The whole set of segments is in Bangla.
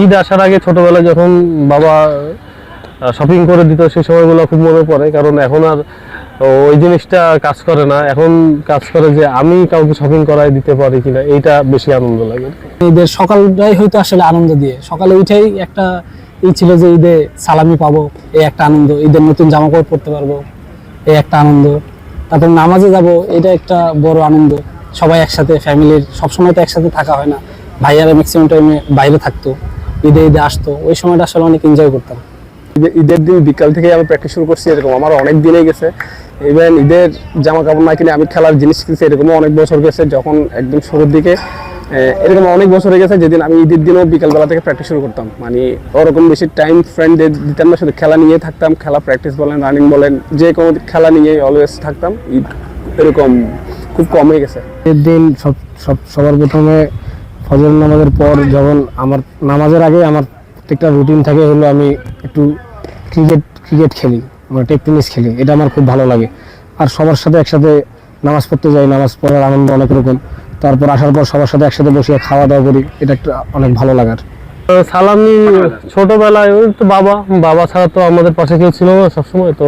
ঈদ আসার আগে ছোটবেলায় যখন বাবা শপিং করে দিত সেই সময়গুলো খুব মনে পড়ে। কারণ এখন আর ওই জিনিসটা কাজ করে না। এখন কাজ করে যে আমি কাউকে শপিং করাই দিতে পারি কিনা, এইটা বেশি আনন্দ লাগে। ঈদের সকালটাই হয়তো আসলে আনন্দ দিয়ে। সকালে উঠেই একটা ই ছিল যে ঈদে সালামি পাবো এই একটা আনন্দ। ঈদের নতুন জামা কাপড় পরতে পারব এই একটা আনন্দ। তারপর নামাজে যাব, এটা একটা বড় আনন্দ। সবাই একসাথে ফ্যামিলির সবসময় তো একসাথে থাকা হয় না। ভাইয়ারা ম্যাক্সিমাম টাইমে বাইরে থাকতো। ঈদে ঈদে আসতো ওই সময়টা আসলে অনেক এনজয় করতাম। ঈদে- ঈদের দিন বিকাল থেকে আমি প্র্যাকটিস শুরু করছি এরকম আমার অনেক দিনে গেছে। ইভেন ঈদের জামা কাপড় না কিনে আমি খেলার জিনিস কিনছি এরকমও অনেক বছর গেছে যখন একদম শুরুর দিকে এরকম অনেক বছর হয়ে গেছে যেদিন আমি ঈদের দিনও বিকালবেলা থেকে প্র্যাকটিস শুরু করতাম। মানে ওরকম বেশি টাইম ফ্রেন্ড দিতাম না শুধু খেলা নিয়ে থাকতাম খেলা প্র্যাকটিস বলেন রানিং বলেন যে কোনো খেলা নিয়ে অলওয়েজ থাকতাম। ঈদ এরকম খুব কম হয়ে গেছে। ঈদের দিন সব সব সবার প্রথমে ফজর নামাজের পর যখন আমার নামাজের আগে আমার প্রত্যেকটা রুটিন থাকে হলো আমি একটু ক্রিকেট ক্রিকেট খেলি মানে টেক টেনিস খেলি এটা আমার খুব ভালো লাগে। আর সবার সাথে একসাথে নামাজ পড়তে যাই নামাজ পড়ার আনন্দ অনেক রকম। তারপর আসার পর সবার সাথে একসাথে বসে খাওয়া দাওয়া করি এটা একটা অনেক ভালো লাগার। সালামি ছোটবেলায় ওই তো বাবা বাবা ছাড়া তো আমাদের পাশে কেউ ছিল না সবসময় তো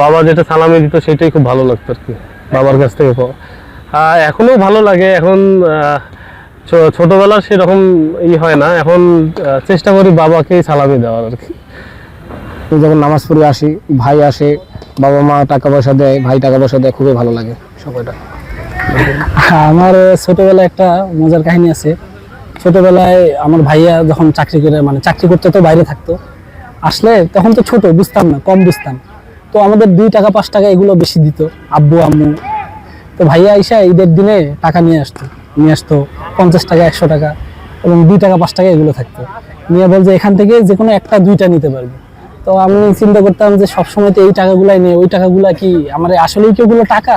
বাবা যেটা সালামি দিত সেটাই খুব ভালো লাগতো আর কি বাবার কাছ থেকে পাওয়া। আহ, এখনও ভালো লাগে এখন ছোটবেলার সেরকম ই হয় না। এখন চেষ্টা করি বাবাকেই সালামি দেওয়ার আর কি। যখন নামাজ পড়ে আসি, ভাই আসে, বাবা মা টাকা পয়সা দেয়, ভাই টাকা পয়সা দেয়, খুবই ভালো লাগে সময়টা আমার ছোটবেলায় একটা মজার কাহিনী আছে। ছোটবেলায় আমার ভাইয়া যখন চাকরি করে মানে চাকরি করতে তো, বাইরে থাকতো। আসলে তখন তো ছোট, বুঝতাম না, কম বুঝতাম। তো আমাদের দুই টাকা, পাঁচ টাকা এগুলো বেশি দিত, আব্বু, আম্মু। তো ভাইয়া আইসা ঈদের দিনে টাকা নিয়ে আসতো। নিয়ে আসতো পঞ্চাশ টাকা, একশো টাকা এবং দুই টাকা, পাঁচ টাকা এগুলো থাকতো। নিয়ে বলছে এখান থেকে যে কোনো একটা, দুইটা নিতে পারবে। তো আমি চিন্তা করতাম যে সবসময় তো এই টাকাগুলাই নেই, ওই টাকাগুলা কি আমার আসলেই কি ওগুলো টাকা?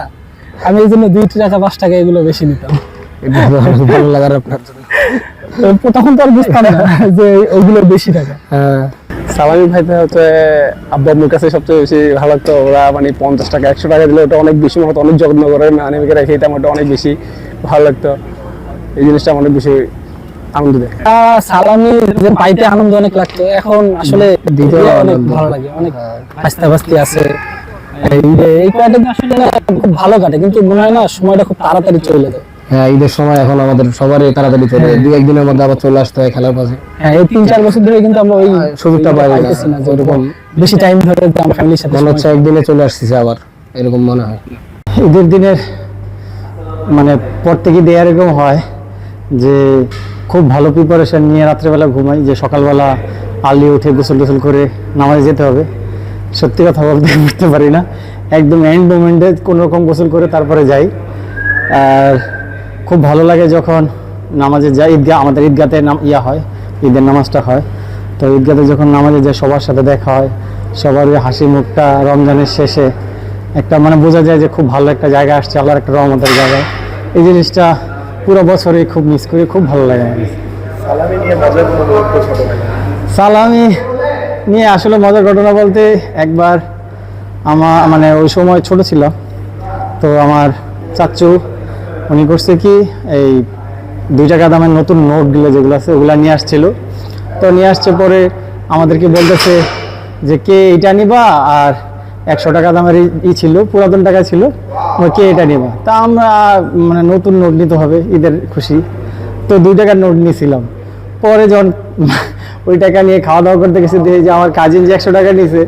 আমি এই জন্য দুই টাকা, পাঁচ টাকা এগুলো বেশি নিতাম। ভালো লাগার আপনার জন্য। তখন তো আর বুঝতাম না যে বেশি টাকা। হ্যাঁ। সালামি ভাইতে হচ্ছে আব্বু কাছে সবচেয়ে বেশি ভালো লাগতো। ওরা মানে পঞ্চাশ টাকা একশো টাকা দিলে ওটা অনেক বেশি মতো অনেক যত্ন করে মানে আমি রেখে দিতাম ওটা অনেক বেশি ভালো লাগতো। এই জিনিসটা অনেক বেশি আনন্দ দেয়। সালামি পাইতে আনন্দ অনেক লাগতো। এখন আসলে দিতে অনেক ভালো লাগে অনেক বাস্তা বাস্তি আছে। এই দিন আসলে খুব ভালো কাটে কিন্তু মনে হয় না সময়টা খুব তাড়াতাড়ি চলে যায়। হ্যাঁ ঈদের সময় এখন আমাদের সবারই তাড়াতাড়ি চলে যায়। দুই একদিনের মধ্যে আবার চলে আসতে হয় খেলার পাশে হ্যাঁ এই তিন চার বছর ধরে কিন্তু আমরা ওই সুযোগটা পাই না ওরকম বেশি টাইম ধরে আমরা ফ্যামিলির সাথে মনে হচ্ছে একদিনে চলে আসতেছে আবার এরকম মনে হয়। ঈদের দিনের মানে পর থেকে দিয়ে এরকম হয় যে খুব ভালো প্রিপারেশন নিয়ে রাত্রেবেলা ঘুমাই যে সকালবেলা আর্লি উঠে গোসল টোসল করে নামাজে যেতে হবে। সত্যি কথা বলতে বুঝতে পারি না। একদম এন্ড মোমেন্টে কোনোরকম গোসল করে তারপরে যাই। আর খুব ভালো লাগে যখন নামাজে যাই ঈদগাহ আমাদের ঈদগাতে নাম ইয়া হয় ঈদের নামাজটা হয়। তো ঈদগাতে যখন নামাজে যাই সবার সাথে দেখা হয় সবার ওই হাসি মুখটা রমজানের শেষে একটা মানে বোঝা যায় যে খুব ভালো একটা জায়গা আসছে আল্লাহর একটা রহমতের জায়গায় এই জিনিসটা পুরো বছরই খুব মিস করি খুব ভালো লাগে। সালামি নিয়ে আসলে মজার ঘটনা বলতে একবার আমার মানে ওই সময় ছোট ছিল তো আমার চাচু উনি করছে কি, এই দুই টাকা দামের নতুন নোটগুলো যেগুলো আছে, ওগুলো নিয়ে আসছিল। তো নিয়ে আসছে পরে আমাদেরকে বলতেছে যে, কে এটা নিবা? আর একশো টাকা দামের ই- ছিল, পুরাতন টাকা ছিল কে এটা নিবা? তা আমরা মানে নতুন নোট নিতে হবে, ঈদের খুশি। তো দুই টাকার নোট নিয়েছিলাম। পরে যখন ওই টাকা নিয়ে খাওয়া দাওয়া করতে গেছে দেখি যে আমার কাজিন যে একশো টাকা নিয়েছে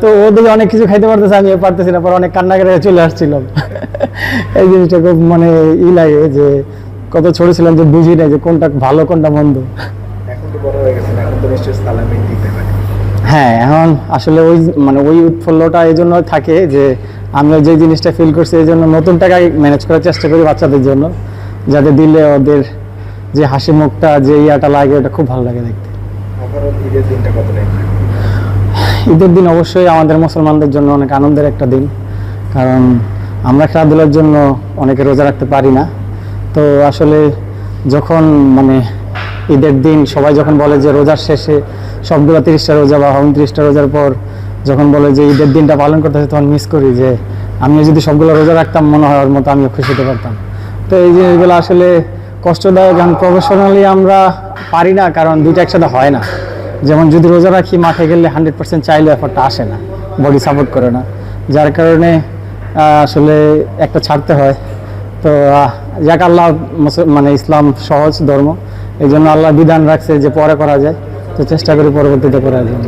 তো ওদিকে অনেক কিছু খাইতে পারতেছে আমি পারতেছি না পরে অনেক কান্না করে চলে আসছিলাম। এই জিনিসটা খুব মানে ই লাগে যে কত ছোট ছিলাম যে বুঝি না যে কোনটা ভালো কোনটা মন্দ। হ্যাঁ এখন আসলে ওই মানে ওই উৎফুল্লটা এই জন্য থাকে যে আমরা যে জিনিসটা ফিল করছি এই জন্য নতুন টাকায় ম্যানেজ করার চেষ্টা করি বাচ্চাদের জন্য যাতে দিলে ওদের যে হাসি মুখটা যে ইয়াটা লাগে ওটা খুব ভালো লাগে দেখতে। ঈদের দিন অবশ্যই আমাদের মুসলমানদের জন্য অনেক আনন্দের একটা দিন। কারণ আমরা খেলাধুলার জন্য অনেকে রোজা রাখতে পারি না। তো আসলে যখন মানে ঈদের দিন সবাই যখন বলে যে রোজার শেষে সবগুলো তিরিশটা রোজা বা উনত্রিশটা রোজার পর যখন বলে যে ঈদের দিনটা পালন করতে হয় তখন মিস করি যে আমিও যদি সবগুলো রোজা রাখতাম মনে হয় ওর মতো আমিও খুশি হতে পারতাম। তো এই জিনিসগুলো আসলে কষ্টদায়ক কারণ প্রফেশনালি আমরা পারি না, কারণ দুইটা একসাথে হয় না। যেমন যদি রোজা রাখি, মাঠে গেলে হান্ড্রেড পার্সেন্ট চাইলে এফারটা আসে না বডি সাপোর্ট করে না। যার কারণে আসলে একটা ছাড়তে হয়। তো যাক, আল্লাহ মানে ইসলাম সহজ ধর্ম এই জন্য আল্লাহ বিধান রাখছে যে পরে করা যায়। তো চেষ্টা করি পরবর্তীতে করার জন্য।